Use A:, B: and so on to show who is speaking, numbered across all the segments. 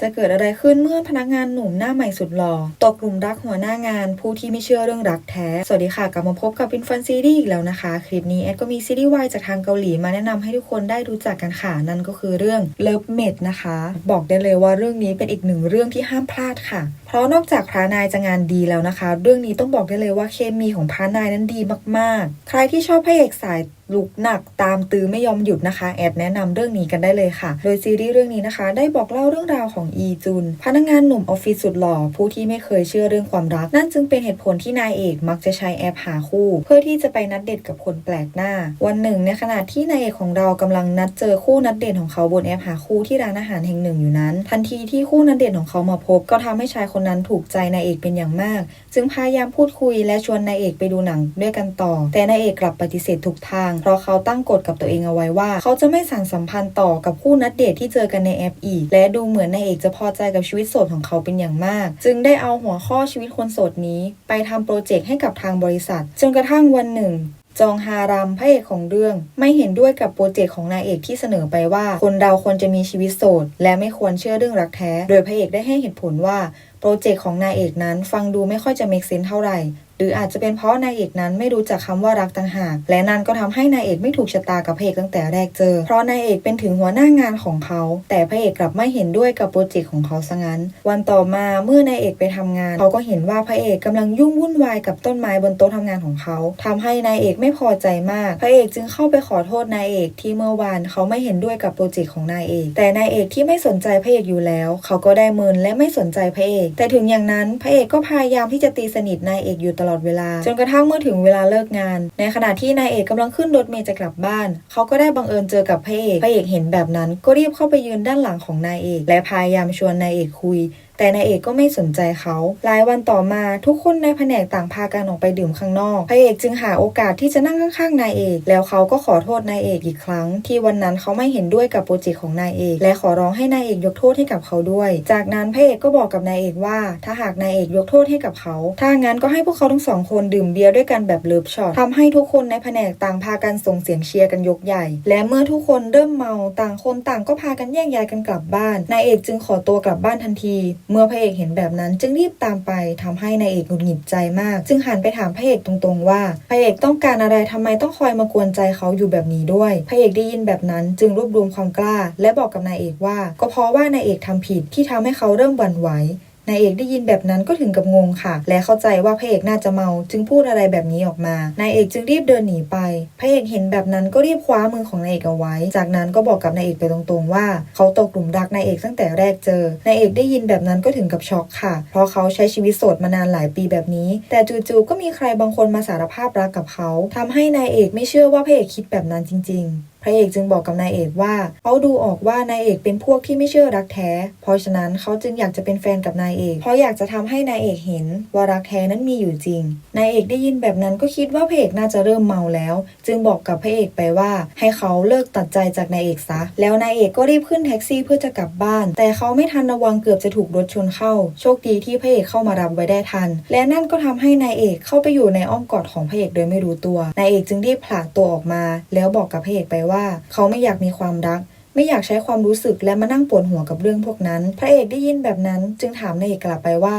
A: จะเกิดอะไรขึ้นเมื่อพนักงานหนุ่มหน้าใหม่สุดหล่อตกกลุ่มรักหัวหน้างาน ผู้ที่ไม่เชื่อเรื่องรักแท้ สวัสดีค่ะ กลับมาพบกับอินฟันซีรีส์อีกแล้วนะคะ คลิปนี้แอดก็มีซีรีส์วายจากทางเกาหลีมาแนะนำให้ทุกคนได้รู้จักกันค่ะ นั่นก็คือเรื่องเลิฟเมดนะคะ บอกได้เลยว่าเรื่องนี้เป็นอีกหนึ่งเรื่องที่ห้ามพลาดค่ะเพราะนอกจากพระนายจะงานดีแล้วนะคะ เรื่องนี้ต้องบอกได้เลยว่าเคมีของพระนายนั้นดีมากๆ ใครที่ชอบพระเอกสายลุกหนักตามตื้อไม่ยอมหยุดนะคะ แอดแนะนำเรื่องนี้กันได้เลยค่ะ โดยซีรีส์เรื่องนี้นะคะ ได้บอกเล่าเรื่องราวของอีจุน พนักงานหนุ่มออฟฟิศสุดหล่อ ผู้ที่ไม่เคยเชื่อเรื่องความรัก นั่นจึงเป็นเหตุผลที่นายเอกมักจะใช้แอปหาคู่ เพื่อที่จะไปนัดเดทกับคนแปลกหน้า วันหนึ่งในขณะที่นายเอกของเรากำลังนัดเจอคู่นัดเดทของเขาบนแอปหาคู่ที่ร้านอาหารแห่งหนึ่งอยู่นั้น ทันทีที่คู่นัดเดทของเขามาพบ ก็ทำให้ชายคนนั้นถูกใจนายเอกเป็นอย่างมาก จึงพยายามพูดคุยและชวนนายเอกไปดูหนังด้วยกันต่อ แต่นายเอกกลับปฏิเสธทุกทาง เพราะเขาตั้งกฎกับตัวเองเอาไว้ว่า เขาจะไม่สั่งสัมพันธ์ต่อกับคู่นัดเดทที่เจอกันในแอปอีก และดูเหมือนนายเอกจะพอใจกับชีวิตโสดของเขาเป็นอย่างมาก จึงได้เอาหัวข้อชีวิตคนโสดนี้ ไปทำโปรเจกต์ให้กับทางบริษัท จนกระทั่งวันหนึ่งจองฮารัมพระเอกของเรื่อง ไม่เห็นด้วยกับโปรเจกต์ของนายเอกที่เสนอไปว่า คนเราควรจะมีชีวิตโสด และไม่ควรเชื่อเรื่องรักแท้ โดยพระเอกได้ให้เหตุผลว่า โปรเจกต์ของนายเอกนั้น ฟังดูไม่ค่อยจะเมกเซนเท่าไหร่ หรืออาจจะเป็นเพราะนายเอกนั้นไม่รู้จักคำว่ารักต่างหาก และนั่นก็ทำให้นายเอกไม่ถูกชะตากับพระเอกตั้งแต่แรกเจอ เพราะนายเอกเป็นถึงหัวหน้างานของเขา แต่พระเอกกลับไม่เห็นด้วยกับโปรเจกต์ของเขาซะงั้น วันต่อมาเมื่อนายเอกไปทำงาน เขาก็เห็นว่าพระเอกกำลังยุ่งวุ่นวายกับต้นไม้บนโต๊ะทำงานของเขาทำให้นายเอกไม่พอใจมาก พระเอกจึงเข้าไปขอโทษนายเอกที่เมื่อวานเขาไม่เห็นด้วยกับโปรเจกต์ของนายเอก แต่นายเอกที่ไม่สนใจพระเอกอยู่แล้ว เขาก็ได้เมินและไม่สนใจพระเอก แต่ถึงอย่างนั้นพระเอกก็พยายามที่จะตีสนิทนายเอกอยู่ตลอดเวลา จนกระทั่งเมื่อถึงเวลาเลิกงาน ในขณะที่นายเอกกำลังขึ้นรถเมย์จะกลับบ้าน เขาก็ได้บังเอิญเจอกับพระเอกพระเอกเห็นแบบนั้น ก็รีบเข้าไปยืนด้านหลังของนายเอก และพยายามชวนนายเอกคุย แต่นายเอกก็ไม่สนใจเขาหลายวันต่อมาทุกคนในแผนกต่างพากันออกไปดื่มข้างนอกพระเอกจึงหาโอกาสที่จะนั่งข้างๆนายเอก แล้วเขาก็ขอโทษนายเอกอีกครั้ง ที่วันนั้นเขาไม่เห็นด้วยกับโปรเจกต์ของนายเอก และขอร้องให้นายเอกยกโทษให้กับเขาด้วย จากนั้นพระเอกก็บอกกับนายเอกว่า ถ้าหากนายเอกยกโทษให้กับเขา ถ้างั้นก็ให้พวกเขาทั้งสองคนดื่มเบียร์ด้วยกันแบบเลิฟช็อตทำให้ทุกคนในแผนกต่างพากันส่งเสียงเชียร์กันยกใหญ่ และเมื่อทุกคนเริ่มเมาต่างคนต่างก็พากันแยกย้ายกันกลับบ้านนายเอกจึงขอตัวกลับบ้านทันทีเมื่อพระเอกเห็นแบบนั้นจึงรีบตามไปทำให้นายเอกหงุดหงิดใจมาก จึงหันไปถามพระเอกตรงๆว่าพระเอกต้องการอะไรทำไมต้องคอยมากวนใจเขาอยู่แบบนี้ด้วยพระเอกได้ยินแบบนั้นจึงรวบรวมความกล้า และบอกกับนายเอกว่า ก็เพราะว่านายเอกทำผิดที่ทำให้เขาเริ่มหวั่นไหว นายเอกได้ยินแบบนั้นก็ถึงกับงงค่ะ และเข้าใจว่าพระเอกน่าจะเมา จึงพูดอะไรแบบนี้ออกมานายเอกจึงรีบเดินหนีไปพระเอกเห็นแบบนั้นก็รีบคว้ามือของนายเอกเอาไว้ จากนั้นก็บอกกับนายเอกไปตรงๆว่า เขาตกกลุ่มรักนายเอกตั้งแต่แรกเจอนายเอกได้ยินแบบนั้นก็ถึงกับช็อกค่ะ เพราะเขาใช้ชีวิตโสดมานานหลายปีแบบนี้ แต่จู่ๆก็มีใครบางคนมาสารภาพรักกับเขาทำให้นายเอกไม่เชื่อว่าพระเอกคิดแบบนั้นจริง ๆ ระเอกจึงบอกกับนายเอกว่าเขาดูออกว่านายเอกเป็นพวกที่ไม่เชื่อรักแท้ เพราะฉะนั้นเขาจึงอยากจะเป็นแฟนกับนายเอก เพราะอยากจะทำให้นายเอกเห็นว่ารักแท้นั้นมีอยู่จริง นายเอกได้ยินแบบนั้นก็คิดว่าพระเอกน่าจะเริ่มเมาแล้ว จึงบอกกับพระเอกไปว่า ให้เขาเลิกตัดใจจากนายเอกซะ แล้วนายเอกก็รีบขึ้นแท็กซี่เพื่อจะกลับบ้าน แต่เขาไม่ทันระวังเกือบจะถูกรถชนเข้า โชคดีที่พระเอกเข้ามารับไว้ได้ทัน และนั่นก็ทำให้นายเอกเข้าไปอยู่ในอ้อมกอดของพระเอกโดยไม่รู้ตัวนายเอกจึงรีบผละตัวออกมา แล้วบอกกับพระเอกไปว่าเขาไม่อยากมีความรัก ไม่อยากใช้ความรู้สึกและมานั่งปวดหัวกับเรื่องพวกนั้น พระเอกได้ยินแบบนั้นจึงถามนายเอกกลับไปว่า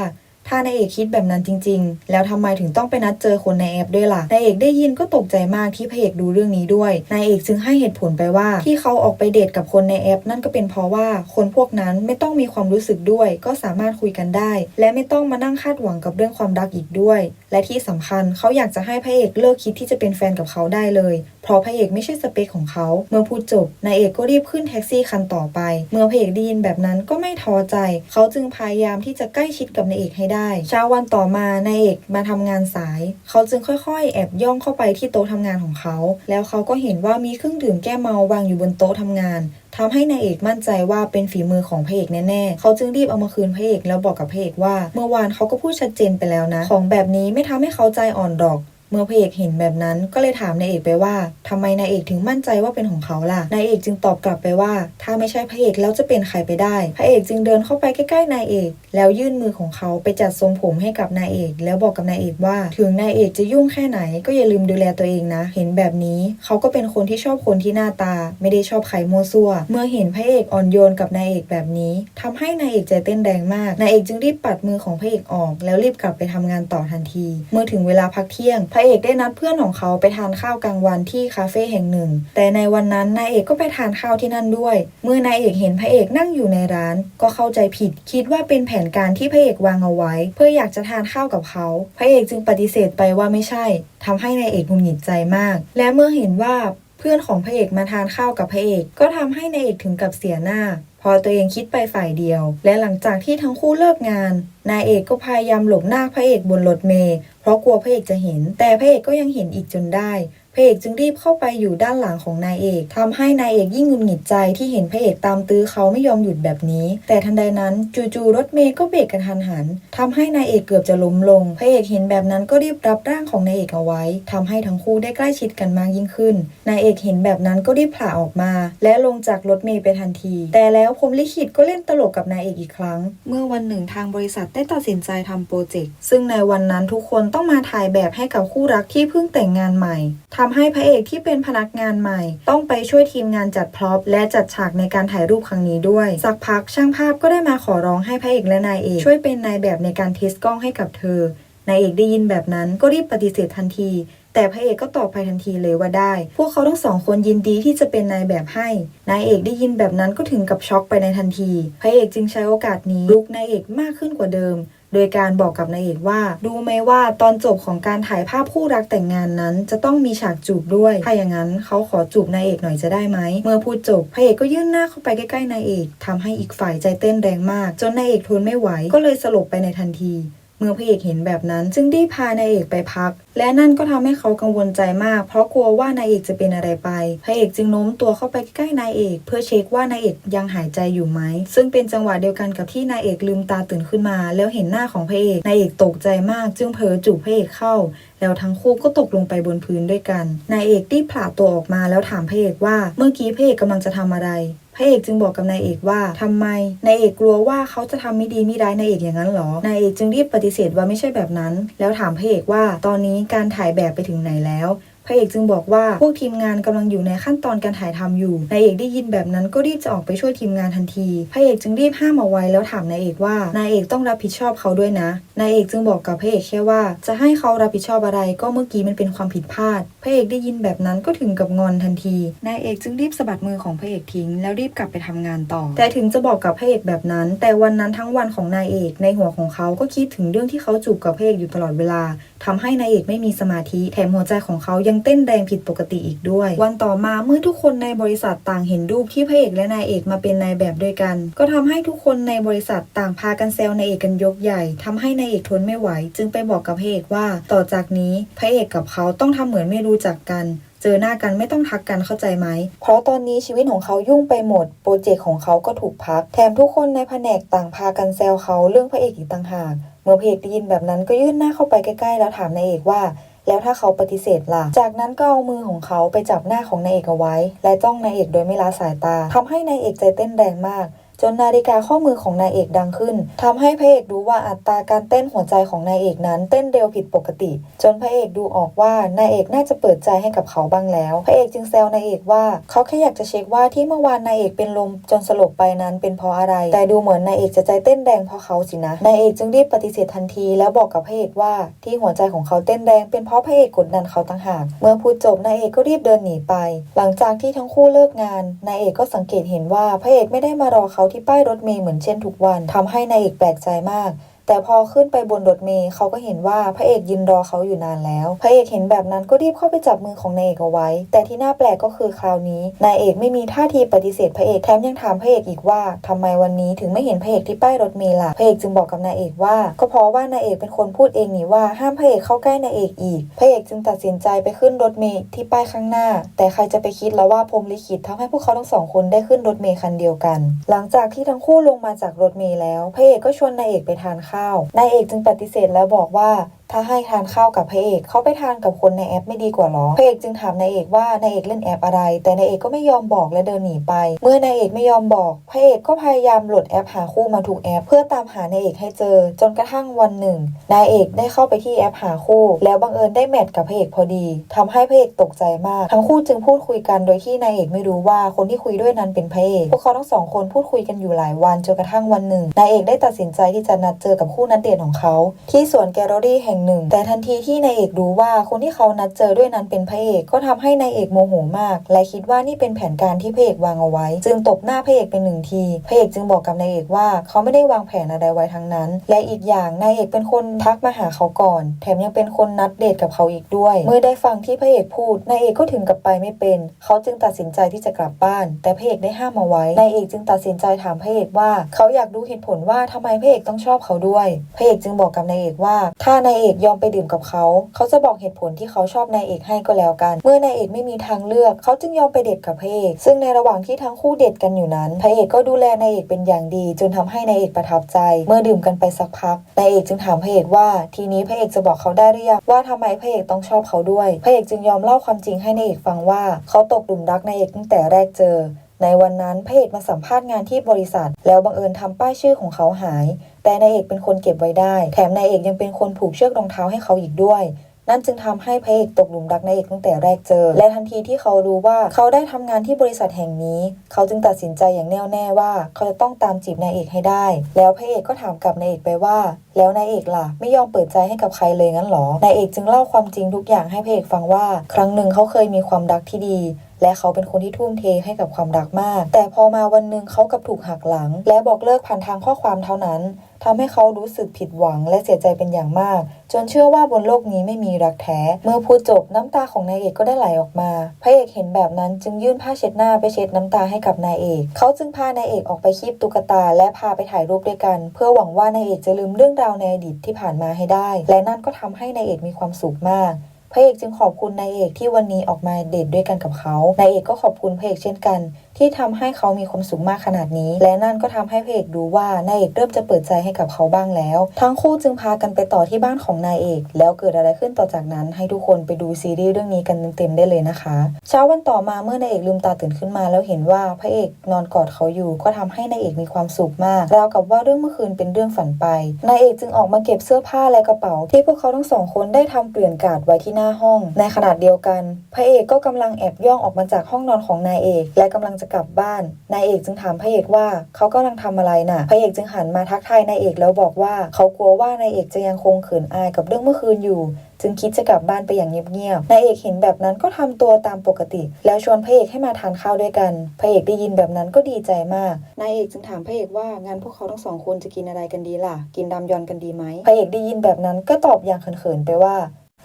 A: ถ้านายเอกคิดแบบนั้นจริง ๆ แล้วทำไมถึงต้องไปนัดเจอคนในแอปด้วยล่ะ นายเอกได้ยินก็ตกใจมากที่พระเอกดูเรื่องนี้ด้วย นายเอกจึงให้เหตุผลไปว่า ที่เขาออกไปเดทกับคนในแอป นั่นก็เป็นเพราะว่าคนพวกนั้นไม่ต้องมีความรู้สึกด้วย ก็สามารถคุยกันได้ และไม่ต้องมานั่งคาดหวังกับเรื่องความรักอีกด้วยและที่สำคัญเขาอยากจะให้พระเอกเลิกคิดที่จะเป็นแฟนกับเขาได้เลย เพราะพระเอกไม่ใช่สเปคของเขา เมื่อพูดจบนายเอกก็รีบขึ้นแท็กซี่คันต่อไป เมื่อพระเอกได้ยินแบบนั้นก็ไม่ท้อใจ เขาจึงพยายามที่จะใกล้ชิดกับนายเอกให้ได้เช้าวันต่อมานายเอกมาทำงานสาย เขาจึงค่อยๆ แอบย่องเข้าไปที่โต๊ะทำงานของเขา แล้วเขาก็เห็นว่ามีเครื่องดื่มแก้เมาวางอยู่บนโต๊ะทำงาน ทำให้นายเอกมั่นใจว่าเป็นฝีมือของพระเอกแน่ๆ เขาจึงรีบเอามาคืนพระเอกแล้วบอกกับพระเอกว่า เมื่อวานเขาก็พูดชัดเจนไปแล้วนะ ของแบบนี้ไม่ทำให้เขาใจอ่อนหรอก เมื่อพระเอกเห็นแบบนั้นก็เลยถามนายเอกไปว่าทำไมนายเอกถึงมั่นใจว่าเป็นของเขาล่ะนายเอกจึงตอบกลับไปว่า ถ้าไม่ใช่พระเอกแล้วจะเป็นใครไปได้ พระเอกจึงเดินเข้าไปใกล้ๆนายเอก แล้วยื่นมือของเขาไปจัดทรงผมให้กับนายเอก แล้วบอกกับนายเอกว่า ถึงนายเอกจะยุ่งแค่ไหนก็อย่าลืมดูแลตัวเองนะ เห็นแบบนี้เขาก็เป็นคนที่ชอบคนที่หน้าตา ไม่ได้ชอบใครมั่วซั่ว เมื่อเห็นพระเอกอ่อนโยนกับนายเอกแบบนี้ทำให้นายเอกใจเต้นแรงมากนายเอกจึงรีบปัดมือของพระเอกออก แล้วรีบกลับไปทำงานต่อทันที เมื่อถึงเวลาพักเที่ยงพระเอกได้นัดเพื่อนของเขาไปทานข้าวกลางวันที่คาเฟ่แห่งหนึ่ง แต่ในวันนั้นนายเอกก็ไปทานข้าวที่นั่นด้วย เมื่อนายเอกเห็นพระเอกนั่งอยู่ในร้าน ก็เข้าใจผิด คิดว่าเป็นแผนการที่พระเอกวางเอาไว้ เพื่ออยากจะทานข้าวกับเขา พระเอกจึงปฏิเสธไปว่าไม่ใช่ทำให้นายเอกหงุดหงิดใจมาก และเมื่อเห็นว่า เพื่อนของพระเอกมาทานข้าวกับพระเอก ก็ทำให้นายเอกถึงกับเสียหน้า พอตัวเองคิดไปฝ่ายเดียว และหลังจากที่ทั้งคู่เลิกงาน นายเอกก็พยายามหลบหน้าพระเอกบนรถเมย์เพราะกลัวพระเอกจะเห็น แต่พระเอกก็ยังเห็นอีกจนได้ ระเอกจึงรีบเข้าไปอยู่ด้านหลังของนายเอกทำให้นายเอกยิ่งหงุดหงิดใจที่เห็นพระเอกตามตื้อเขาไม่ยอมหยุดแบบนี้ แต่ทันใดนั้นจู่ๆรถเมย์ก็เบรกกระทันหันทำให้นายเอกเกือบจะล้มลง พระเอกเห็นแบบนั้นก็รีบรับร่างของนายเอกเอาไว้ทำให้ทั้งคู่ได้ใกล้ชิดกันมากยิ่งขึ้น นายเอกเห็นแบบนั้นก็รีบผละออกมา และลงจากรถเมย์ไปทันที แต่แล้วพรมลิขิตก็เล่นตลกกับนายเอกอีกครั้ง เมื่อวันหนึ่งทางบริษัทได้ตัดสินใจทำโปรเจกต์ซึ่งในวันนั้นทุกคนต้องมาถ่ายแบบให้กับคู่รักที่เพิ่งแต่งงานใหม่ทำให้พระเอกที่เป็นพนักงานใหม่ ต้องไปช่วยทีมงานจัดพร็อพและจัดฉากในการถ่ายรูปครั้งนี้ด้วย สักพักช่างภาพก็ได้มาขอร้องให้พระเอกและนายเอกช่วยเป็นนายแบบในการเทสกล้องให้กับเธอนายเอกได้ยินแบบนั้นก็รีบปฏิเสธทันที แต่พระเอกก็ตอบไปทันทีเลยว่าได้ พวกเขาทั้งสองคนยินดีที่จะเป็นนายแบบให้ นายเอกได้ยินแบบนั้นก็ถึงกับช็อกไปในทันที พระเอกจึงใช้โอกาสนี้ลุกนายเอกมากขึ้นกว่าเดิม โดยการบอกกับนายเอกว่า ดูไหมว่าตอนจบของการถ่ายภาพคู่รักแต่งงานนั้น จะต้องมีฉากจูบด้วย ถ้าอย่างนั้นเขาขอจูบนายเอกหน่อยจะได้ไหม เมื่อพูดจบพระเอกก็ยื่นหน้าเข้าไปใกล้ๆนายเอกทำให้อีกฝ่ายใจเต้นแรงมาก จนนายเอกทนไม่ไหวก็เลยสลบไปในทันที เมื่อพระเอกเห็นแบบนั้น จึงได้พานายเอกไปพัก และนั่นก็ทำให้เขากังวลใจมาก เพราะกลัวว่านายเอกจะเป็นอะไรไป พระเอกจึงโน้มตัวเข้าไปใกล้นายเอก เพื่อเช็คว่านายเอกยังหายใจอยู่ไหม ซึ่งเป็นจังหวะเดียวกันกับที่นายเอกลืมตาตื่นขึ้นมา แล้วเห็นหน้าของพระเอกนายเอกตกใจมาก จึงเผลอจูบพระเอกเข้า แล้วทั้งคู่ก็ตกลงไปบนพื้นด้วยกันนายเอกรีบผลาตัวออกมาแล้วถามพระเอกว่าเมื่อกี้พระเอกกำลังจะทำอะไร พระเอกจึงบอกกับนายเอกว่าทำไมนายเอกกลัวว่าเขาจะทำไม่ดีไม่ร้ายนายเอกอย่างนั้นหรอนายเอกจึงรีบปฏิเสธว่าไม่ใช่แบบนั้น แล้วถามพระเอกว่าตอนนี้การถ่ายแบบไปถึงไหนแล้ว พระเอกจึงบอกว่าพวกทีมงานกำลังอยู่ในขั้นตอนการถ่ายทำอยู่นายเอกได้ยินแบบนั้นก็รีบจะออกไปช่วยทีมงานทันทีพระเอกจึงรีบห้ามเอาไว้แล้วถามนายเอกว่านายเอกต้องรับผิดชอบเขาด้วยนะนายเอกจึงบอกกับพระเอกแค่ว่า จะให้เขารับผิดชอบอะไรก็เมื่อกี้มันเป็นความผิดพลาดพระเอกได้ยินแบบนั้นก็ถึงกับงอนทันทีนายเอกจึงรีบสะบัดมือของพระเอกทิ้ง แล้วรีบกลับไปทำงานต่อ แต่ถึงจะบอกกับพระเอกแบบนั้น แต่วันนั้นทั้งวันของนายเอก ในหัวของเขาก็คิดถึงเรื่องที่เขาจูบกับพระเอกอยู่ตลอดเวลาทำให้นายเอกไม่มีสมาธิแถมหัวใจของเขายังเต้นแรงผิดปกติอีกด้วย วันต่อมาเมื่อทุกคนในบริษัทต่างเห็นรูปที่พระเอกและนายเอกมาเป็นนายแบบด้วยกัน ก็ทำให้ทุกคนในบริษัทต่างพากันแซวนายเอกกันยกใหญ่ทำให้นายเอกทนไม่ไหว จึงไปบอกกับพระเอกว่า ต่อจากนี้พระเอกกับเขาต้องทำเหมือนไม่รู้จักกันเจอหน้ากันไม่ต้องทักกันเข้าใจไหม เพราะตอนนี้ชีวิตของเขายุ่งไปหมด โปรเจกต์ของเขาก็ถูกพัก แถมทุกคนในแผนกต่างพากันแซวเขาเรื่องพระเอกอีกต่างหาก เมื่อพระเอกได้ยินแบบนั้นก็ยื่นหน้าเข้าไปใกล้ๆ แล้วถามนายเอกว่า แล้วถ้าเขาปฏิเสธล่ะ จากนั้นก็เอามือของเขาไปจับหน้าของนายเอกเอาไว้ และจ้องนายเอกโดยไม่ละสายตาทำให้นายเอกใจเต้นแรงมาก จนนาฬิกาข้อมือของนายเอกดังขึ้นทำให้พระเอกรู้ว่าอัตราการเต้นหัวใจของนายเอกนั้นเต้นเร็วผิดปกติ จนพระเอกดูออกว่านายเอกน่าจะเปิดใจให้กับเขาบ้างแล้ว พระเอกจึงแซวนายเอกว่า เขาแค่อยากจะเช็คว่าที่เมื่อวานนายเอกเป็นลมจนสลบไปนั้นเป็นเพราะอะไร แต่ดูเหมือนนายเอกจะใจเต้นแรงเพราะเขาสินะนายเอกจึงรีบปฏิเสธทันทีแล้วบอกกับพระเอกว่าที่หัวใจของเขาเต้นแรงเป็นเพราะพระเอกกดดันเขาต่างหาก เมื่อพูดจบนายเอกก็รีบเดินหนีไป หลังจากที่ทั้งคู่เลิกงานนายเอกก็สังเกตเห็นว่าพระเอกไม่ได้มารอเขาที่ป้ายรถเมล์เหมือนเช่นทุกวันทำให้นายเอกแปลกใจมาก แต่พอขึ้นไปบนรถเมล์เขาก็เห็นว่าพระเอกยืนรอเขาอยู่นานแล้ว พระเอกเห็นแบบนั้นก็รีบเข้าไปจับมือของนายเอกเอาไว้ แต่ที่น่าแปลกก็คือคราวนี้นายเอกไม่มีท่าทีปฏิเสธพระเอกแถมยังถามพระเอกอีกว่าทำไมวันนี้ถึงไม่เห็นพระเอกที่ป้ายรถเมล์ล่ะพระเอกจึงบอกกับนายเอกว่า ก็เพราะว่านายเอกเป็นคนพูดเองนี่ว่าห้ามพระเอกเข้าใกล้นายเอกอีก พระเอกจึงตัดสินใจไปขึ้นรถเมล์ที่ป้ายข้างหน้า แต่ใครจะไปคิดแล้วว่าพรมลิขิตทำให้พวกเขาทั้งสองคนได้ขึ้นรถเมล์คันเดียวกัน หลังจากที่ทั้งคู่ลงมาจากรถเมล์แล้ว พระเอกก็ชวนนายเอกไปทานข้าวนายเอกจึงปฏิเสธแล้วบอกว่าถ้าให้ทานข้าวกับพระเอกเขาไปทานกับคนในแอปไม่ดีกว่าหรอพระเอกจึงถามนายเอกว่านายเอกเล่นแอปอะไร แต่นายเอกก็ไม่ยอมบอกและเดินหนีไป เมื่อนายเอกไม่ยอมบอกพระเอกก็พยายามโหลดแอปหาคู่มาทุกแอป เพื่อตามหานายเอกให้เจอ จนกระทั่งวันหนึ่งนายเอกได้เข้าไปที่แอปหาคู่ แล้วบังเอิญได้แมทกับพระเอกพอดีทำให้พระเอกตกใจมาก ทั้งคู่จึงพูดคุยกันโดยที่นายเอกไม่รู้ว่าคนที่คุยด้วยนั้นเป็นพระเอกพวกเขาทั้งสองคนพูดคุยกันอยู่หลายวันจนกระทั่งวันหนึ่งนายเอกได้ตัดสินใจที่จะนัดเจอกับคู่นัดเดทของเขา ที่สวนแกลเลอรี่แห่งหนึ่ง แต่ทันทีที่นายเอกรู้ว่าคนที่เขานัดเจอด้วยนั้นเป็นพระเอกก็ทำให้นายเอกโมโหมาก และคิดว่านี่เป็นแผนการที่พระเอกวางเอาไว้ จึงตบหน้าพระเอกเป็นหนึ่งทีพระเอกจึงบอกกับนายเอกว่าเขาไม่ได้วางแผนอะไรไว้ทั้งนั้น และอีกอย่างนายเอกเป็นคนทักมาหาเขาก่อน แถมยังเป็นคนนัดเดทกับเขาอีกด้วย เมื่อได้ฟังที่พระเอกพูดนายเอกก็ถึงกับไปไม่เป็น เขาจึงตัดสินใจที่จะกลับบ้าน แต่พระเอกได้ห้ามเอาไว้นายเอกจึงตัดสินใจถามพระเอกว่า เขาอยากรู้เหตุผลว่าทำไมพระเอกต้องชอบเขาด้วยพระเอกจึงบอกกับนายเอกว่า ถ้านายเอกอกยอมไปดื่มกับเขา เขาจะบอกเหตุผลที่เขาชอบนายเอกให้ก็แล้วกัน เมื่อนายเอกไม่มีทางเลือก เขาจึงยอมไปเดทกับพระเอก ซึ่งในระหว่างที่ทั้งคู่เดทกันอยู่นั้น พระเอกก็ดูแลนายเอกเป็นอย่างดี จนทำให้นายเอกประทับใจ เมื่อดื่มกันไปสักพัก นายเอกจึงถามพระเอกว่า ทีนี้พระเอกจะบอกเขาได้หรือยังว่าทำไมพระเอกต้องชอบเขาด้วย พระเอกจึงยอมเล่าความจริงให้นายเอกฟังว่า เขาตกหลุมรักนายเอกตั้งแต่แรกเจอ ในวันนั้นพระเอกมาสัมภาษณ์งานที่บริษัท แล้วบังเอิญทำป้ายชื่อของเขาหาย แต่นายเอกเป็นคนเก็บไว้ได้ แถมนายเอกยังเป็นคนผูกเชือกรองเท้าให้เขาอีกด้วยนั่นจึงทำให้พระเอกตกหลุมรักนายเอกตั้งแต่แรกเจอ และทันทีที่เขารู้ว่าเขาได้ทำงานที่บริษัทแห่งนี้ เขาจึงตัดสินใจอย่างแน่วแน่ว่า เขาจะต้องตามจีบนายเอกให้ได้ แล้วพระเอกก็ถามกับนายเอกไปว่า แล้วนายเอกล่ะ ไม่ยอมเปิดใจให้กับใครเลยงั้นหรอนายเอกจึงเล่าความจริงทุกอย่างให้พระเอกฟังว่า ครั้งหนึ่งเขาเคยมีความรักที่ดี และเขาเป็นคนที่ทุ่มเทให้กับความรักมาก แต่พอมาวันหนึ่งเขากับถูกหักหลัง และบอกเลิกผ่านทางข้อความเท่านั้นทำให้เขารู้สึกผิดหวังและเสียใจเป็นอย่างมาก จนเชื่อว่าบนโลกนี้ไม่มีรักแท้ เมื่อพูดจบน้ำตาของนายเอกก็ได้ไหลออกมา พระเอกเห็นแบบนั้นจึงยื่นผ้าเช็ดหน้าไปเช็ดน้ำตาให้กับนายเอก เขาจึงพานายเอกออกไปคีบตุ๊กตา และพาไปถ่ายรูปด้วยกัน เพื่อหวังว่านายเอกจะลืมเรื่องราวในอดีตที่ผ่านมาให้ได้ และนั่นก็ทำให้นายเอกมีความสุขมากพระเอกจึงขอบคุณนายเอกที่วันนี้ออกมาเดทด้วยกันกับเขานายเอกก็ขอบคุณพระเอกเช่นกัน ที่ทำให้เขามีความสุขมากขนาดนี้ และนั่นก็ทำให้พระเอกรู้ว่านายเอกเริ่มจะเปิดใจให้กับเขาบ้างแล้ว ทั้งคู่จึงพากันไปต่อที่บ้านของนายเอก แล้วเกิดอะไรขึ้นต่อจากนั้น ให้ทุกคนไปดูซีรีส์เรื่องนี้กันเต็มๆได้เลยนะคะ เช้าวันต่อมาเมื่อนายเอกลืมตาตื่นขึ้นมา แล้วเห็นว่าพระเอกนอนกอดเขาอยู่ ก็ทำให้นายเอกมีความสุขมากราวกับว่าเรื่องเมื่อคืนเป็นเรื่องฝันไปนายเอกจึงออกมาเก็บเสื้อผ้าและกระเป๋า ที่พวกเขาทั้งสองคนได้ทำเปลี่ยนการ์ดไว้ที่หน้าห้อง ในขณะเดียวกัน พระเอกก็กำลังแอบย่องออกมาจากห้องนอนของนายเอก และกำลังจะกลับบ้าน นายเอกจึงถามพระเอกว่าเขากำลังทำอะไรน่ะ พระเอกจึงหันมาทักทายนายเอกแล้วบอกว่าเขากลัวว่านายเอกจะยังคงเขินอายกับเรื่องเมื่อคืนอยู่ จึงคิดจะกลับบ้านไปอย่างเงียบๆ นายเอกเห็นแบบนั้นก็ทำตัวตามปกติ แล้วชวนพระเอกให้มาทานข้าวด้วยกัน พระเอกได้ยินแบบนั้นก็ดีใจมาก นายเอกจึงถามพระเอกว่างานพวกเขาทั้งสองคนจะกินอะไรกันดีล่ะ กินรายอนกันดีไหม พระเอกได้ยินแบบนั้นก็ตอบอย่างเขินๆไปว่า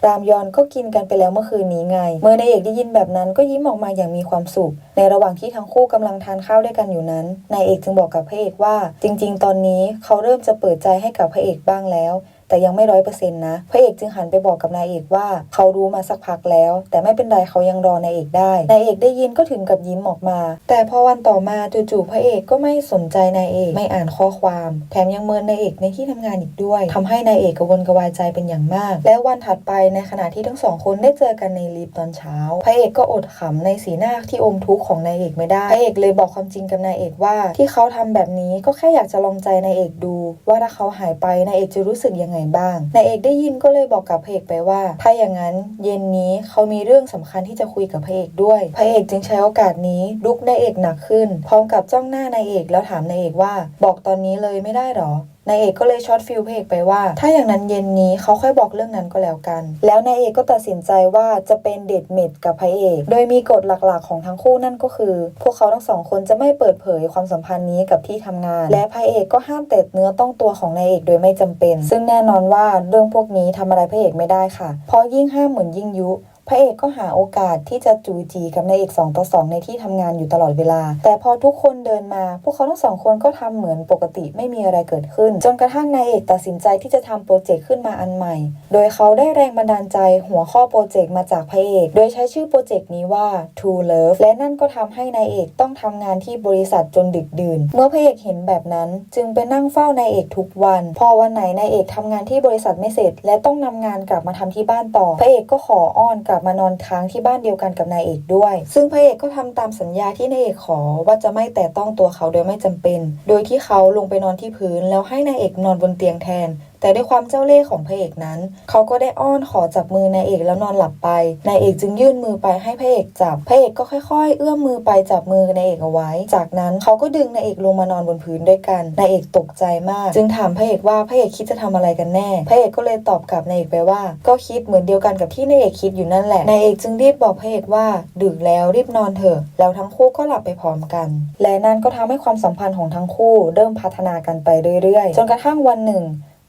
A: รามยอนก็กินกันไปแล้วเมื่อคืนนี้ไง เมื่อนายเอกได้ยินแบบนั้นก็ยิ้มออกมาอย่างมีความสุข ในระหว่างที่ทั้งคู่กำลังทานข้าวด้วยกันอยู่นั้นนายเอกจึงบอกกับพระเอกว่า จริง ๆ ตอนนี้เขาเริ่มจะเปิดใจให้กับพระเอกบ้างแล้ว แต่ยังไม่ร้อยเปอร์เซ็นต์นะพระเอกจึงหันไปบอกกับนายเอกว่า เขารู้มาสักพักแล้ว แต่ไม่เป็นไรเขายังรอนายเอกได้นายเอกได้ยินก็ถึงกับยิ้มออกมา แต่พอวันต่อมาจู่ๆพระเอกก็ไม่สนใจนายเอกไม่อ่านข้อความ แถมยังเมินนายเอกในที่ทำงานอีกด้วยทำให้นายเอกกวนกวายใจเป็นอย่างมาก และวันถัดไปในขณะที่ทั้งสองคนได้เจอกันในลิฟต์ตอนเช้า พระเอกก็อดขำในสีหน้าที่อมทุกข์ของนายเอกไม่ได้ พระเอกเลยบอกความจริงกับนายเอกว่า ที่เขาทำแบบนี้ก็แค่อยากจะลองใจนายเอกดู ว่าถ้าเขาหายไปนายเอกจะรู้สึกยังไงบ้างนายเอกได้ยินก็เลยบอกกับพระเอกไปว่า ถ้าอย่างนั้นเย็นนี้เขามีเรื่องสำคัญที่จะคุยกับพระเอกด้วยพระเอกจึงใช้โอกาสนี้ลุกนายเอกหนักขึ้น พร้อมกับจ้องหน้านายเอกแล้วถามนายเอกว่า บอกตอนนี้เลยไม่ได้หรอ นายเอกก็เลยช็อตฟิลพระเอกไปว่า ถ้าอย่างนั้นเย็นนี้เขาค่อยบอกเรื่องนั้นก็แล้วกัน แล้วนายเอกก็ตัดสินใจว่าจะเป็นเดทเมทกับพระเอก โดยมีกฎหลักๆของทั้งคู่นั่นก็คือ พวกเขาทั้งสองคนจะไม่เปิดเผยความสัมพันธ์นี้กับที่ทำงาน และพระเอกก็ห้ามแตะเนื้อต้องตัวของนายเอกโดยไม่จำเป็น ซึ่งแน่นอนว่าเรื่องพวกนี้ทำอะไรพระเอกไม่ได้ค่ะ เพราะยิ่งห้ามเหมือนยิ่งยุ พระเอกก็หาโอกาสที่จะจูจีกับนายเอกสองต่อสองในที่ทำงานอยู่ตลอดเวลา แต่พอทุกคนเดินมา พวกเขาทั้งสองคนก็ทำเหมือนปกติไม่มีอะไรเกิดขึ้น จนกระทั่งนายเอกตัดสินใจที่จะทำโปรเจกต์ขึ้นมาอันใหม่ โดยเขาได้แรงบันดาลใจหัวข้อโปรเจกต์มาจากพระเอก โดยใช้ชื่อโปรเจกต์นี้ว่า True Love และนั่นก็ทำให้นายเอกต้องทำงานที่บริษัทจนดึกดื่น เมื่อพระเอกเห็นแบบนั้น จึงไปนั่งเฝ้านายเอกทุกวัน พอวันไหนนายเอกทำงานที่บริษัทไม่เสร็จ และต้องนำงานกลับมาทำที่บ้านต่อ พระเอกก็ขออ้อนกับลับมานอนค้างที่บ้านเดียวกันกับนายเอกด้วย ซึ่งพระเอกก็ทำตามสัญญาที่นายเอกขอว่าจะไม่แตะต้องตัวเขาโดยไม่จำเป็น โดยที่เขาลงไปนอนที่พื้นแล้วให้นายเอกนอนบนเตียงแทน แต่ด้วยความเจ้าเล่ห์ของพระเอกนั้น เขาก็ได้อ้อนขอจับมือนายเอกแล้วนอนหลับไป นายเอกจึงยื่นมือไปให้พระเอกจับ พระเอกก็ค่อย ๆ เอื้อมมือไปจับมือนายเอกเอาไว้ จากนั้นเขาก็ดึงนายเอกลงมานอนบนพื้นด้วยกัน นายเอกตกใจมาก จึงถามพระเอกว่าพระเอกคิดจะทำอะไรกันแน่ พระเอกก็เลยตอบกลับนายเอกไปว่า ก็คิดเหมือนเดียวกันกับที่นายเอกคิดอยู่นั่นแหละ นายเอกจึงรีบบอกพระเอกว่า ดึกแล้วรีบนอนเถอะ แล้วทั้งคู่ก็หลับไปพร้อมกัน และนั่นก็ทำให้ความสัมพันธ์ของทั้งคู่ เริ่มพัฒนากันไปเรื่อยๆ จนกระทั่งวันหนึ่ง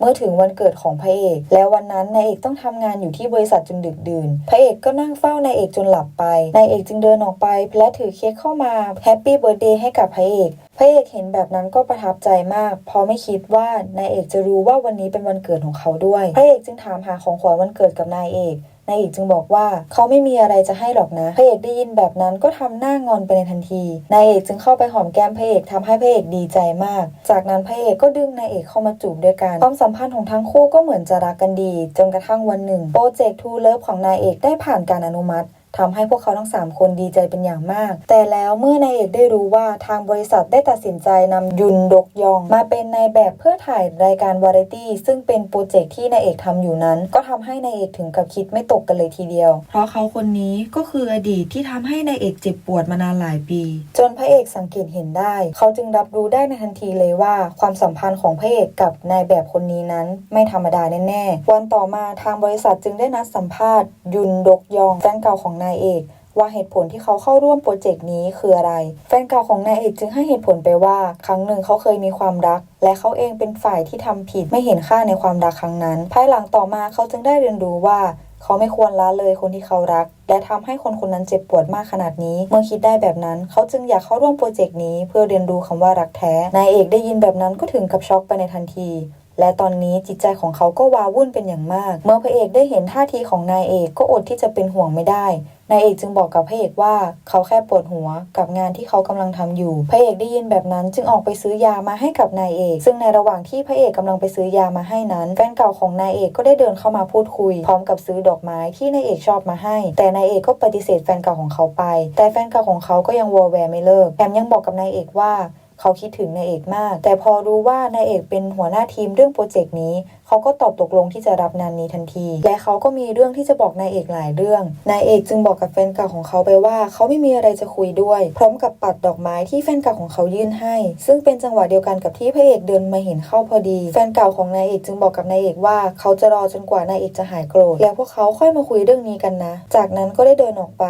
A: มื่อถึงวันเกิดของพระเอก แล้ววันนั้นนายเอกต้องทำงานอยู่ที่บริษัทจนดึกดื่น พระเอกก็นั่งเฝ้านายเอกจนหลับไป นายเอกจึงเดินออกไป และถือเค้กเข้ามาแฮปปี้เบิร์ดเดย์ให้กับพระเอก พระเอกเห็นแบบนั้นก็ประทับใจมาก เพราะไม่คิดว่านายเอกจะรู้ว่าวันนี้เป็นวันเกิดของเขาด้วย พระเอกจึงถามหาของขวัญวันเกิดกับนายเอก นายเอกจึงบอกว่าเขาไม่มีอะไรจะให้หรอกนะพระเอกได้ยินแบบนั้นก็ทำหน้างอนไปในทันทีนายเอกจึงเข้าไปหอมแก้มพระเอกทำให้พระเอกดีใจมาก จากนั้นพระเอกก็ดึงนายเอกเข้ามาจูบด้วยกันความสัมพันธ์ของทั้งคู่ก็เหมือนจะรักกันดี จนกระทั่งวันหนึ่งโปรเจกต์ทูเลิฟของนายเอกได้ผ่านการอนุมัติ ทำให้พวกเขาทั้ง 3 คนดีใจเป็นอย่างมาก แต่แล้วเมื่อนายเอกได้รู้ว่าทางบริษัทได้ตัดสินใจนำยุนดกยอง มาเป็นนายแบบเพื่อถ่ายรายการวาไรตี้ซึ่งเป็นโปรเจกต์ที่นายเอกทำอยู่นั้น ก็ทำให้นายเอกถึงกับคิดไม่ตกกันเลยทีเดียว เพราะเขาคนนี้ก็คืออดีตที่ทำให้นายเอกเจ็บปวดมานานหลายปี จนพระเอกสังเกตเห็นได้ เขาจึงรับรู้ได้ในทันทีเลยว่าความสัมพันธ์ของพระเอกกับนายแบบคนนี้นั้น ไม่ธรรมดาแน่ๆวันต่อมาทางบริษัทจึงได้นัดสัมภาษณ์ ยุนดกยองแฟนเก่าของนายเอก ว่าเหตุผลที่เขาเข้าร่วมโปรเจกต์นี้คืออะไร แฟนเก่าของนายเอกจึงให้เหตุผลไปว่า ครั้งหนึ่งเขาเคยมีความรัก และเขาเองเป็นฝ่ายที่ทำผิดไม่เห็นค่าในความรักครั้งนั้น ภายหลังต่อมาเขาจึงได้เรียนรู้ว่าเขาไม่ควรละเลยคนที่เขารัก และทำให้คนคนนั้นเจ็บปวดมากขนาดนี้ เมื่อคิดได้แบบนั้น เขาจึงอยากเข้าร่วมโปรเจกต์นี้เพื่อเรียนรู้คำว่ารักแท้ นายเอกได้ยินแบบนั้นก็ถึงกับช็อกไปในทันที และตอนนี้จิตใจของเขาก็วาวุ่นเป็นอย่างมาก เมื่อพระเอกได้เห็นท่าทีของนายเอกก็อดที่จะเป็นห่วงไม่ได้ นายเอกจึงบอกกับพระเอกว่าเขาแค่ปวดหัวกับงานที่เขากำลังทำอยู่ พระเอกได้ยินแบบนั้นจึงออกไปซื้อยามาให้กับนายเอก ซึ่งในระหว่างที่พระเอกกำลังไปซื้อยามาให้นั้น แฟนเก่าของนายเอกก็ได้เดินเข้ามาพูดคุย พร้อมกับซื้อดอกไม้ที่นายเอกชอบมาให้ แต่นายเอกก็ปฏิเสธแฟนเก่าของเขาไป แต่แฟนเก่าของเขาก็ยังวอแวร์ไม่เลิกแถมยังบอกกับนายเอกว่า เขาคิดถึงนายเอกมาก แต่พอรู้ว่านายเอกเป็นหัวหน้าทีมเรื่องโปรเจกต์นี้ เขาก็ตอบตกลงที่จะรับงานนี้ทันที และเขาก็มีเรื่องที่จะบอกนายเอกหลายเรื่อง นายเอกจึงบอกกับแฟนเก่าของเขาไปว่า เขาไม่มีอะไรจะคุยด้วย พร้อมกับปัดดอกไม้ที่แฟนเก่าของเขายื่นให้ ซึ่งเป็นจังหวะเดียวกันกับที่พระเอกเดินมาเห็นเข้าพอดี แฟนเก่าของนายเอกจึงบอกกับนายเอกว่า เขาจะรอจนกว่านายเอกจะหายโกรธ แล้วพวกเขาค่อยมาคุยเรื่องนี้กันนะ จากนั้นก็ได้เดินออกไป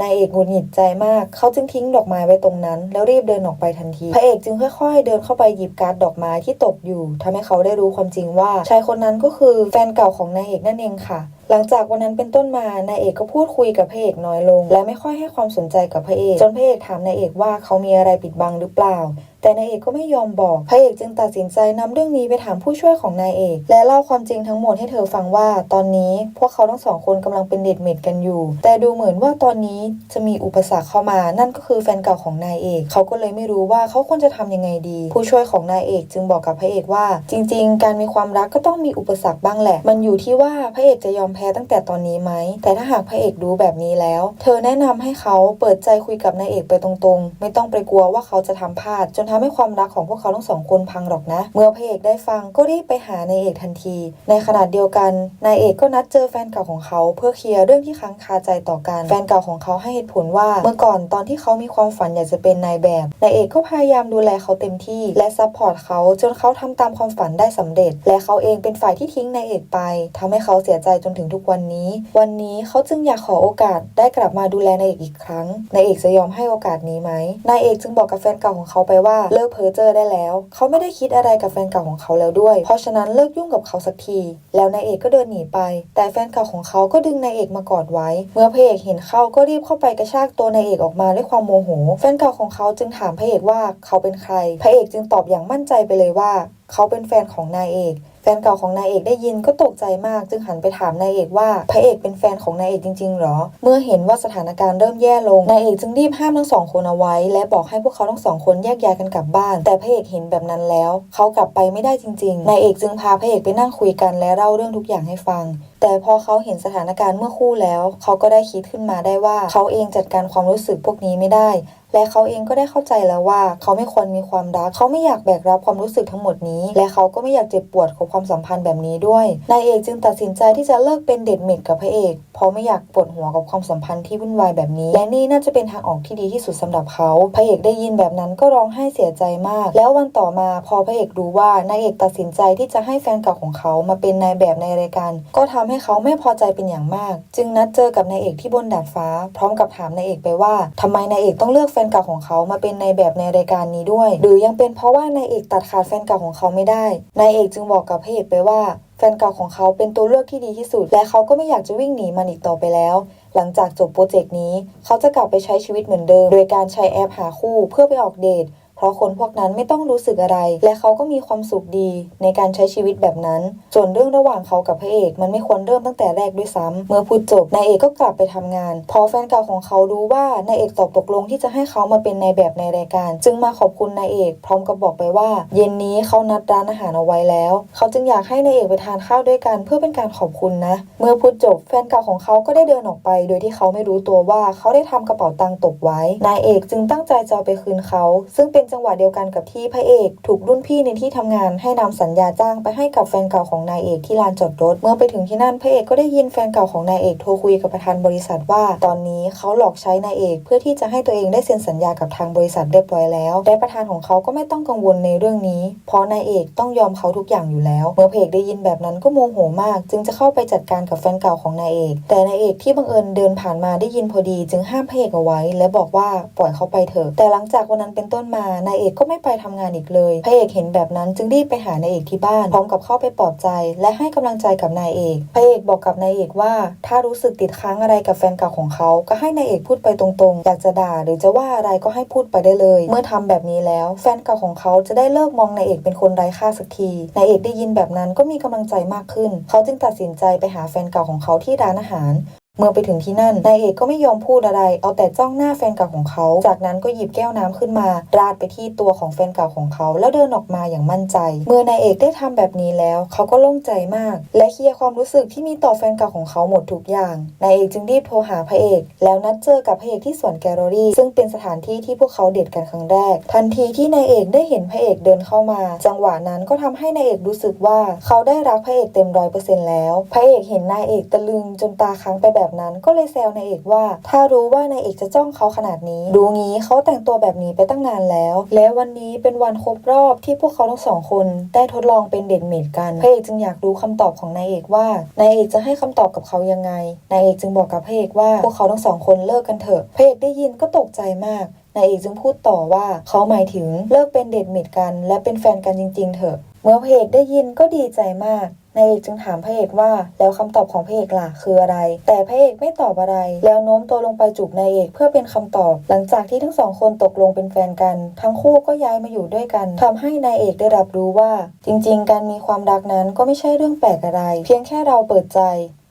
A: นายเอกหงุดหงิดใจมาก เขาจึงทิ้งดอกไม้ไว้ตรงนั้น แล้วรีบเดินออกไปทันที พระเอกจึงค่อย ๆ เดินเข้าไปหยิบการ์ดดอกไม้ที่ตกอยู่ทำให้เขาได้รู้ความจริงว่าชายคนนั้นก็คือแฟนเก่าของนายเอกนั่นเองค่ะหลังจากวันนั้นเป็นต้นมานายเอกก็พูดคุยกับพระเอกน้อยลง และไม่ค่อยให้ความสนใจกับพระเอก จนพระเอกถามนายเอกว่าเขามีอะไรปิดบังหรือเปล่า แต่นายเอกก็ไม่ยอมบอก พระเอกจึงตัดสินใจนำเรื่องนี้ไปถามผู้ช่วยของนายเอก และเล่าความจริงทั้งหมดให้เธอฟังว่า ตอนนี้พวกเขาทั้งสองคนกำลังเป็นเดทเมทกันอยู่ แต่ดูเหมือนว่าตอนนี้จะมีอุปสรรคเข้ามา นั่นก็คือแฟนเก่าของนายเอก เขาก็เลยไม่รู้ว่าเขาควรจะทำยังไงดี ผู้ช่วยของนายเอกจึงบอกกับพระเอกว่า จริง ๆ การมีความรักก็ต้องมีอุปสรรคบ้างแหละ มันอยู่ที่ว่าพระเอกจะยอมแพ้ตั้งแต่ตอนนี้ไหม แต่ถ้าหากพระเอกรู้แบบนี้แล้ว เธอแนะนำให้เขาเปิดใจคุยกับนายเอกไปตรงๆ ไม่ต้องไปกลัวว่าเขาจะทำพลาดจนทำให้ความรักของพวกเขาทั้งสองคนพังหรอกนะ เมื่อพระเอกได้ฟังก็รีบไปหานายเอกทันที ในขณะเดียวกันนายเอกก็นัดเจอแฟนเก่าของเขา เพื่อเคลียร์เรื่องที่ค้างคาใจต่อกัน แฟนเก่าของเขาให้เหตุผลว่า เมื่อก่อนตอนที่เขามีความฝันอยากจะเป็นนายแบบนายเอกก็พยายามดูแลเขาเต็มที่ และซัพพอร์ตเขาจนเขาทำตามความฝันได้สำเร็จ และเขาเองเป็นฝ่ายที่ทิ้งนายเอกไปทำให้เขาเสียใจจนถึงทุกวันนี้ วันนี้เขาจึงอยากขอโอกาสได้กลับมาดูแลนายเอกอีกครั้งนายเอกจะยอมให้โอกาสนี้ไหมนายเอกจึงบอกกับแฟนเก่าของเขาไปว่าเลิกเพ้อเจอได้แล้ว เขาไม่ได้คิดอะไรกับแฟนเก่าของเขาแล้วด้วย เพราะฉะนั้นเลิกยุ่งกับเขาสักที แล้วนายเอกก็เดินหนีไป แต่แฟนเก่าของเขาก็ดึงนายเอกมากอดไว้ เมื่อพระเอกเห็นเขาก็รีบเข้าไปกระชากตัวนายเอกออกมาด้วยความโมโห แฟนเก่าของเขาจึงถามพระเอกว่าเขาเป็นใคร พระเอกจึงตอบอย่างมั่นใจไปเลยว่า เขาเป็นแฟนของนายเอก แฟนเก่าของนายเอกได้ยินก็ตกใจมาก จึงหันไปถามนายเอกว่าพระเอกเป็นแฟนของนายเอกจริงๆหรอ เมื่อเห็นว่าสถานการณ์เริ่มแย่ลงนายเอกจึงรีบห้ามทั้งสองคนเอาไว้ และบอกให้พวกเขาทั้งสองคนแยกย้ายกันกลับบ้าน แต่พระเอกเห็นแบบนั้นแล้ว เขากลับไปไม่ได้จริงๆนายเอกจึงพาพระเอกไปนั่งคุยกันและเล่าเรื่องทุกอย่างให้ฟัง แต่พอเขาเห็นสถานการณ์เมื่อคู่แล้ว เขาก็ได้คิดขึ้นมาได้ว่า เขาเองจัดการความรู้สึกพวกนี้ไม่ได้ และเขาเองก็ได้เข้าใจแล้วว่า เขาไม่ควรมีความรัก เขาไม่อยากแบกรับความรู้สึกทั้งหมดนี้ และเขาก็ไม่อยากเจ็บปวดกับความสัมพันธ์แบบนี้ด้วย นายเอกจึงตัดสินใจที่จะเลิกเป็นเดทเมทกับพระเอก เพราะไม่อยากปวดหัวกับความสัมพันธ์ที่วุ่นวายแบบนี้ และนี่น่าจะเป็นทางออกที่ดีที่สุดสำหรับเขา พระเอกได้ยินแบบนั้นก็ร้องไห้เสียใจมาก แล้ววันต่อมาพอพระเอกรู้ว่านายเอกตัดสินใจที่จะให้แฟนเก่าของเขามาเป็นนายแบบในรายการ ก็ทำให้เขาไม่พอใจเป็นอย่างมาก จึงนัดเจอกับนายเอกที่บนดาดฟ้า พร้อมกับถามนายเอกไปว่าทำไมนายเอกต้องเลือกแฟนเก่าของเขามาเป็นในแบบในรายการนี้ด้วย หรือยังเป็นเพราะว่านายเอกตัดขาดแฟนเก่าของเขาไม่ได้ นายเอกจึงบอกกับพระเอกไปว่าแฟนเก่าของเขาเป็นตัวเลือกที่ดีที่สุด และเขาก็ไม่อยากจะวิ่งหนีมันอีกต่อไปแล้ว หลังจากจบโปรเจกต์นี้ เขาจะกลับไปใช้ชีวิตเหมือนเดิม โดยการใช้แอปหาคู่เพื่อไปออกเดท เพราะคนพวกนั้นไม่ต้องรู้สึกอะไร และเขาก็มีความสุขดีในการใช้ชีวิตแบบนั้น ส่วนเรื่องระหว่างเขากับพระเอกมันไม่ควรเริ่มตั้งแต่แรกด้วยซ้ำเมื่อพูดจบนายเอกก็กลับไปทำงาน พอแฟนเก่าของเขารู้ว่านายเอกตอบตกลงที่จะให้เขามาเป็นนายแบบในรายการ จึงมาขอบคุณนายเอกพร้อมกับบอกไปว่า เย็นนี้เขานัดร้านอาหารเอาไว้แล้ว เขาจึงอยากให้นายเอกไปทานข้าวด้วยกันเพื่อเป็นการขอบคุณนะ เมื่อพูดจบแฟนเก่าของเขาก็ได้เดินออกไป โดยที่เขาไม่รู้ตัวว่าเขาได้ทำกระเป๋าตังค์ตกไว้ นายเอกจึงตั้งใจจะเอาไปคืนเขา ซึ่งเป็นจังหวะเดียวกันกับที่พระเอกถูกรุ่นพี่ในที่ทำงานให้นำสัญญาจ้างไปให้กับแฟนเก่าของนายเอกที่ลานจอดรถ เมื่อไปถึงที่นั่นพระเอกก็ได้ยินแฟนเก่าของนายเอกโทรคุยกับประธานบริษัทว่า ตอนนี้เขาหลอกใช้นายเอกเพื่อที่จะให้ตัวเองได้เซ็นสัญญากับทางบริษัทเรียบร้อยแล้วและประธานของเขาก็ไม่ต้องกังวลในเรื่องนี้ เพราะนายเอกต้องยอมเขาทุกอย่างอยู่แล้ว เมื่อพระเอกได้ยินแบบนั้นก็โมโหมาก จึงจะเข้าไปจัดการกับแฟนเก่าของนายเอก แต่นายเอกที่บังเอิญเดินผ่านมาได้ยินพอดี จึงห้ามพระเอกเอาไว้ และบอกว่าปล่อยเขาไปเถอะแต่หลังจากวันนั้นเป็นต้นมานายเอกก็ไม่ไปทำงานอีกเลย พระเอกเห็นแบบนั้นจึงรีบไปหานายเอกที่บ้านพร้อมกับเข้าไปปลอบใจ และให้กำลังใจกับนายเอก พระเอกบอกกับนายเอกว่า ถ้ารู้สึกติดค้างอะไรกับแฟนเก่าของเขา ก็ให้นายเอกพูดไปตรงๆ อยากจะด่าหรือจะว่าอะไรก็ให้พูดไปได้เลย เมื่อทำแบบนี้แล้ว แฟนเก่าของเขาจะได้เลิกมองนายเอกเป็นคนไร้ค่าสักที นายเอกได้ยินแบบนั้นก็มีกำลังใจมากขึ้น เขาจึงตัดสินใจไปหาแฟนเก่าของเขาที่ร้านอาหาร เมื่อไปถึงที่นั่นนายเอกก็ไม่ยอมพูดอะไร เอาแต่จ้องหน้าแฟนเก่าของเขา จากนั้นก็หยิบแก้วน้ำขึ้นมา ราดไปที่ตัวของแฟนเก่าของเขา แล้วเดินออกมาอย่างมั่นใจ เมื่อนายเอกได้ทำแบบนี้แล้ว เขาก็โล่งใจมาก และเคลียร์ความรู้สึกที่มีต่อแฟนเก่าของเขาหมดทุกอย่าง นายเอกจึงรีบโทรหาพระเอก แล้วนัดเจอกับพระเอกที่สวนแกลเลอรี่ ซึ่งเป็นสถานที่ที่พวกเขาเดทกันครั้งแรก ทันทีที่นายเอกได้เห็นพระเอกเดินเข้ามา จังหวะนั้นก็ทำให้นายเอกรู้สึกว่าเขาได้รักพระเอกเต็มร้อยเปอร์เซ็นต์แล้ว พระเอกเห็นนายเอกตะลึงจนตาค้างไปแบบนั้นก็เลยแซวนายเอกว่า ถ้ารู้ว่านายเอกจะจ้องเขาขนาดนี้ ดูงี้เขาแต่งตัวแบบนี้ไปตั้งนานแล้ว และวันนี้เป็นวันครบรอบที่พวกเขาทั้งสองคนได้ทดลองเป็นเดทเมทกันพระเอกจึงอยากรู้คำตอบของนายเอกว่านายเอกจะให้คำตอบกับเขายังไงนายเอกจึงบอกกับพระเอกว่าพวกเขาทั้งสองคนเลิกกันเถอะพระเอกได้ยินก็ตกใจมากนายเอกจึงพูดต่อว่าเขาหมายถึงเลิกเป็นเดทเมทกัน และเป็นแฟนกันจริง ๆ เถอะ เมื่อพระเอกได้ยินก็ดีใจมาก นายเอกจึงถามพระเอกว่าแล้วคำตอบของพระเอกล่ะคืออะไร แต่พระเอกไม่ตอบอะไร แล้วโน้มตัวลงไปจูบนายเอกเพื่อเป็นคำตอบ หลังจากที่ทั้งสองคนตกลงเป็นแฟนกัน ทั้งคู่ก็ย้ายมาอยู่ด้วยกันทำให้นายเอกได้รับรู้ว่า จริง ๆ การมีความรักนั้นก็ไม่ใช่เรื่องแปลกอะไร เพียงแค่เราเปิดใจ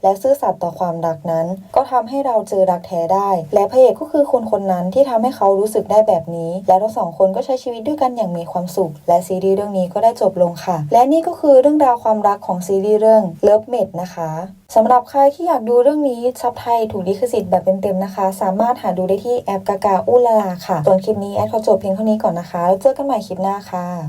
A: และซื่อสัตย์ต่อความรักนั้น ก็ทำให้เราเจอรักแท้ได้ และพระเอกก็คือคนคนนั้นที่ทำให้เขารู้สึกได้แบบนี้ และทั้งสองคนก็ใช้ชีวิตด้วยกันอย่างมีความสุข และซีรีส์เรื่องนี้ก็ได้จบลงค่ะ และนี่ก็คือเรื่องราวความรักของซีรีส์เรื่อง Love Mate นะคะสำหรับใครที่อยากดูเรื่องนี้ซับไทยถูกลิขสิทธิ์แบบเต็มๆนะคะ สามารถหาดูได้ที่แอปกากาอุลาลาค่ะส่วนคลิปนี้แอดขอจบเพียงเท่านี้ก่อนนะคะแล้วเจอกันใหม่คลิปหน้าค่ะ